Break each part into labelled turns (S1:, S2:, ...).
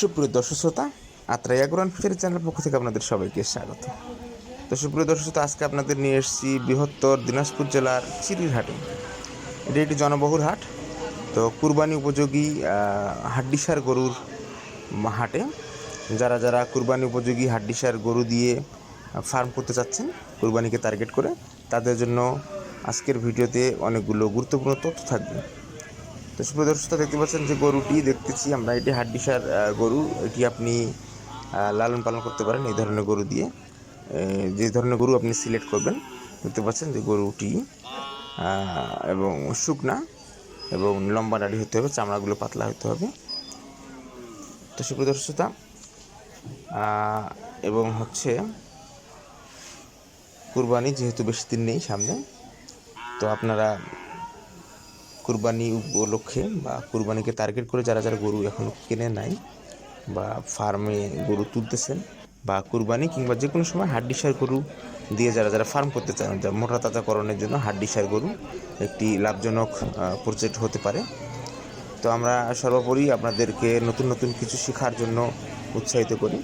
S1: সুপ্রিয় দর্শক শ্রোতা, আত্রাই আগ্রহণ চ্যানেল পক্ষ থেকে আপনাদের সবাইকে স্বাগত। তো সুপ্রিয় দর্শক শ্রোতা, আজকে আপনাদের নিয়ে এসেছি বৃহত্তর দিনাজপুর জেলার চিরির হাটে এটি একটি জনবহুল হাট। তো কুরবানি উপযোগী হাড্ডিসার গরুর হাটে যারা যারা কুরবানি উপযোগী, হাড্ডিসার গরু দিয়ে ফার্ম করতে চাচ্ছেন, কুরবানিকে টার্গেট করে, তাদের জন্য আজকের ভিডিওতে অনেকগুলো গুরুত্বপূর্ণ তথ্য থাকবে। তো সুপ্রদর্শিত দেখতে পাচ্ছেন যে গরুটি দেখতেছি আমরা। এটি হাড্ডিসার গরু। এটি আপনি লালন পালন করতে পারেন এই ধরনের গরু দিয়ে। যে ধরনের গরু আপনি সিলেক্ট করবেন, দেখতে পাচ্ছেন যে গরুটি এবং শুকনা এবং লম্বা দাড়ি হতে হবে, চামড়াগুলো পাতলা হতে হবে। তো সুপ্রদর্শিতা এবং হচ্ছে কুরবানি যেহেতু বেশি দিন নেই সামনে, তো আপনারা কুরবানি উপলক্ষে বা কুরবানিকে টার্গেট করে যারা যারা গরু এখন কেনে নাই বা ফার্মে গরু তুলতেছেন বা কুরবানি কিংবা যে কোনো সময় হাড্ডিসার গরু দিয়ে যারা যারা ফার্ম করতে চান, যা মোটা তাজাকরণের জন্য হাড্ডিসার গরু একটি লাভজনক প্রজেক্ট হতে পারে। তো আমরা সর্বোপরি আপনাদেরকে নতুন নতুন কিছু শেখার জন্য উৎসাহিত করি।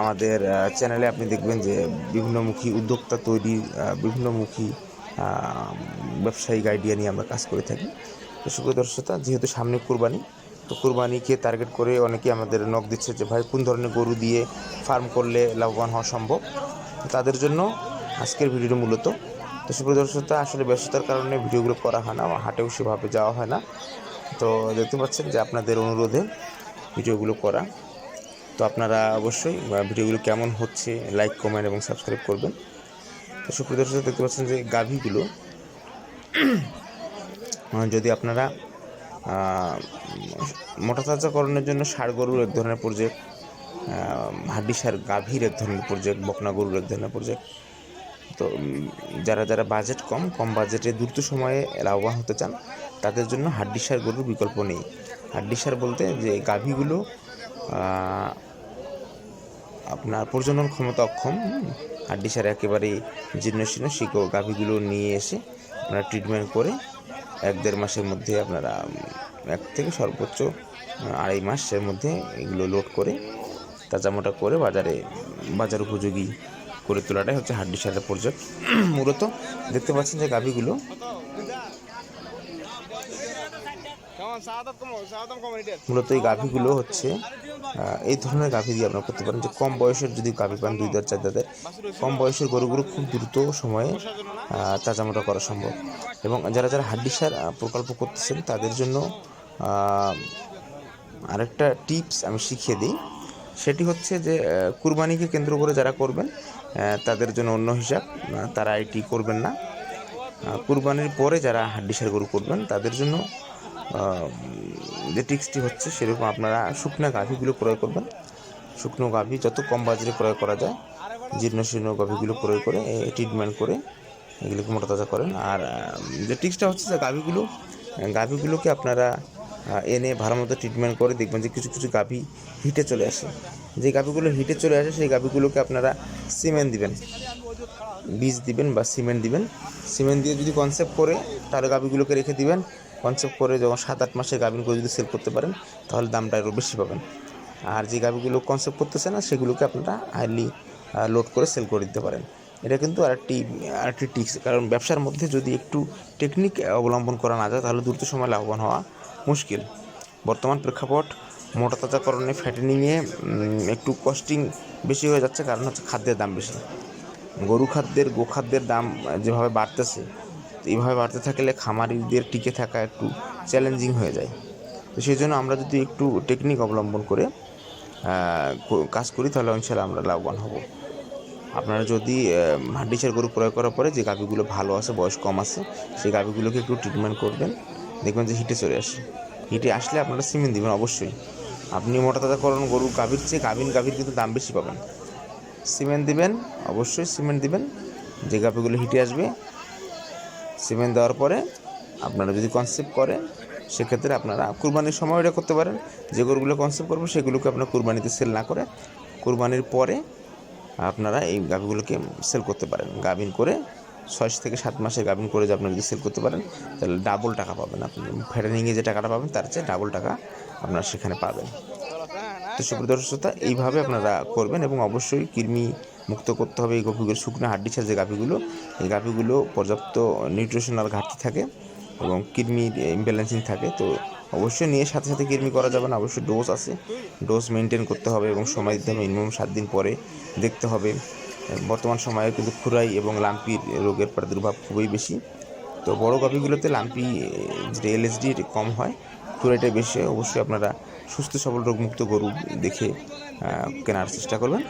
S1: আমাদের চ্যানেলে আপনি দেখবেন যে বিভিন্নমুখী উদ্যোক্তা তৈরি বিভিন্নমুখী ব্যবসায়িক আইডিয়া নিয়ে আমরা কাজ করে থাকি। তো সুপ্রদর্শতা যেহেতু সামনে কোরবানি, তো কোরবানিকে টার্গেট করে অনেকে আমাদের নখ দিচ্ছে যে, ভাই, কোন ধরনের গরু দিয়ে ফার্ম করলে লাভবান হওয়া সম্ভব? তাদের জন্য আজকের ভিডিওটি মূলত। তো সুপ্রদর্শতা আসলে ব্যস্ততার কারণে ভিডিওগুলো করা হয় না বা হাটেও সেভাবে যাওয়া হয় না। তো দেখতে পাচ্ছেন যে, আপনাদের অনুরোধে ভিডিওগুলো করা। তো আপনারা অবশ্যই ভিডিওগুলো কেমন হচ্ছে লাইক কমেন্ট এবং সাবস্ক্রাইব করবেন। তো সুপ্রিয় দর্শক, দেখতে পাচ্ছেন যে গাভীগুলো যদি আপনারা মোটা তাজাকরণের জন্য ষাড় গরুর এক ধরনের প্রজেক্ট হাড্ডি সার গাভীর এক ধরনের প্রজেক্ট বকনা গরুর এক ধরনের প্রজেক্ট তো যারা যারা বাজেট কম কম বাজেটে দ্রুত সময়ে লাভবান হতে চান, তাদের জন্য হাড্ডি সার গরুর বিকল্প নেই। হাড্ডি সার বলতে যে গাভীগুলো আপনার প্রজনন ক্ষমতা অক্ষম হাড্ডি সার একেবারেই জীর্ণ শীর্ণ সেই গাভীগুলো নিয়ে এসে আপনারা ট্রিটমেন্ট করে এক দেড় মাসের মধ্যে আপনারা এক থেকে সর্বোচ্চ আড়াই মাসের মধ্যে এগুলো লোড করে তাজামোটা করে বাজারে, বাজার উপযোগী করে তোলাটাই হচ্ছে হাড্ডি সারের প্রজেক্ট মূলত দেখতে পাচ্ছেন যে গাভীগুলো মূলত এই গাভীগুলো হচ্ছে এই ধরনের গাভী দিয়ে আপনারা করতে পারেন যে কম বয়সের যদি গাভী পান দুই দাঁত চার কম বয়সের গরুগুলো খুব দ্রুত সময়ে তাজামোটা করা সম্ভব। এবং যারা যারা হাড্ডিসার আহ, প্রকল্প করতেছেন তাদের জন্য আরেকটা টিপস আমি শিখিয়ে দিই। সেটি হচ্ছে যে কুরবানিকে কেন্দ্র করে যারা করবেন তাদের জন্য অন্য হিসাব তারা এটি করবেন না। কুরবানির পরে যারা হাড্ডিসার গরু করবেন তাদের জন্য যে টিক্সটি হচ্ছে সেরকম আপনারা শুকনো গাভীগুলো ক্রয় করবেন। শুকনো গাভী যত কম বাজারে ক্রয় করা যায়, জীর্ণ শীর্ণ গাভীগুলো ক্রয় করে ট্রিটমেন্ট করে এগুলোকে মোটা তাজা করেন। আর যে টিক্সটা হচ্ছে যে গাভীগুলো, গাভীগুলোকে আপনারা এনে ভালো মতো ট্রিটমেন্ট করে দেখবেন যে কিছু কিছু গাভী হিটে চলে আসে। যে গাভীগুলো হিটে চলে আসে, সেই গাভীগুলোকে আপনারা সিমেন্ট দিবেন, বীজ দিবেন বা সিমেন্ট দিবেন। সিমেন্ট দিয়ে যদি কনসেপ্ট করে, তাহলে গাভীগুলোকে রেখে দিবেন। কনসেপ্ট করে যখন সাত আট মাসের গাভীগুলো যদি সেল করতে পারেন, তাহলে দামটা আরও বেশি পাবেন। আর যে গাভীগুলো কনসেপ্ট করতেছে না, সেগুলোকে আপনারা হাইলি লোড করে সেল করে দিতে পারেন। এটা কিন্তু আরেকটি আরেকটি টিক্স কারণ ব্যবসার মধ্যে যদি একটু টেকনিক অবলম্বন করা না যায়, তাহলে দ্রুত সময় লাভবান হওয়া মুশকিল। বর্তমান প্রেক্ষাপট মোটা তাজাকরণে ফ্যাটেনিংয়ে একটু কস্টিং বেশি হয়ে যাচ্ছে, কারণ হচ্ছে খাদ্যের দাম বেশি। গরু খাদ্যের গোখাদ্যের দাম যেভাবে বাড়তেছে এইভাবে বাড়তে থাকলে খামারিদের টিকে থাকা একটু চ্যালেঞ্জিং হয়ে যায়। তো সেই জন্য আমরা যদি একটু টেকনিক অবলম্বন করে কাজ করি, তাহলে ইনশাল্লাহ আমরা লাভবান হব। আপনারা যদি হাড্ডিসার গরু প্রয়োগ করার পরে যে গাভিগুলো ভালো আছে, বয়স কম আছে, সেই গাভিগুলোকে একটু ট্রিটমেন্ট করবেন। দেখবেন যে হিটে চলে আসে। হিটে আসলে আপনারা সিমেন্ট দিবেন, অবশ্যই। আপনি মোটা করেন গরু গাভীর চেয়ে গাভিন গাভীর কিন্তু দাম বেশি পাবেন। সিমেন্ট দিবেন, অবশ্যই সিমেন্ট দিবেন। যে গাভিগুলো হিটে আসবে সিমেন্ট দেওয়ার পরে আপনারা যদি কনসেপ্ট করেন, সেক্ষেত্রে আপনারা কুরবানির সময় এটা করতে পারেন। যে গরুগুলো কনসেপ্ট করবেন সেগুলোকে আপনার কুরবানিতে সেল না করে কুরবানির পরে আপনারা এই গাভিগুলোকে সেল করতে পারেন। গাভিন করে ছয় থেকে সাত মাসে গাভিন করে যে আপনারা যদি সেল করতে পারেন, তাহলে ডাবল টাকা পাবেন আপনি। ফ্যাটেনিংয়ে যে টাকাটা পাবেন, তার চেয়ে ডাবল টাকা আপনারা সেখানে পাবেন। তো সুপ্রদর্শতা এইভাবে আপনারা করবেন এবং অবশ্যই কৃমি মুক্ত করতে হবে এই গাভিগুলো শুকনো হাড্ডি ছাড়া যে গাভিগুলো এই গাভিগুলো পর্যাপ্ত নিউট্রিশনাল ঘাটতি থাকে এবং কৃমির ইমব্যালেন্সিং থাকে। তো অবশ্যই নিয়ে সাথে সাথে কৃমি করা যাবে না, অবশ্যই ডোজ আছে। ডোজ মেনটেন করতে হবে এবং সময় দিতে হবে মিনিমাম সাত দিন পরে। দেখতে হবে, বর্তমান সময়ে কিন্তু খুরাই এবং লাম্পির রোগের প্রাদুর্ভাব খুবই বেশি। তো বড় গাভিগুলোতে লাম্পি, যেটা এলএসডি কম হয়, খুরাইটা বেশি অবশ্যই আপনারা সুস্থ সবল রোগমুক্ত গরু দেখে কেনার চেষ্টা করবেন।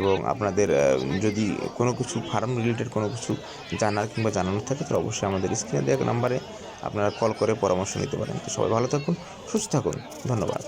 S1: এবং আপনাদের যদি কোনো কিছু ফার্ম রিলেটেড কোনো কিছু জানার কিংবা জানানোর থাকে, তাহলে অবশ্যই আমাদের স্ক্রিনে দেওয়া নাম্বারে আপনারা কল করে পরামর্শ নিতে পারেন। তো সবাই ভালো থাকুন, সুস্থ থাকুন। ধন্যবাদ।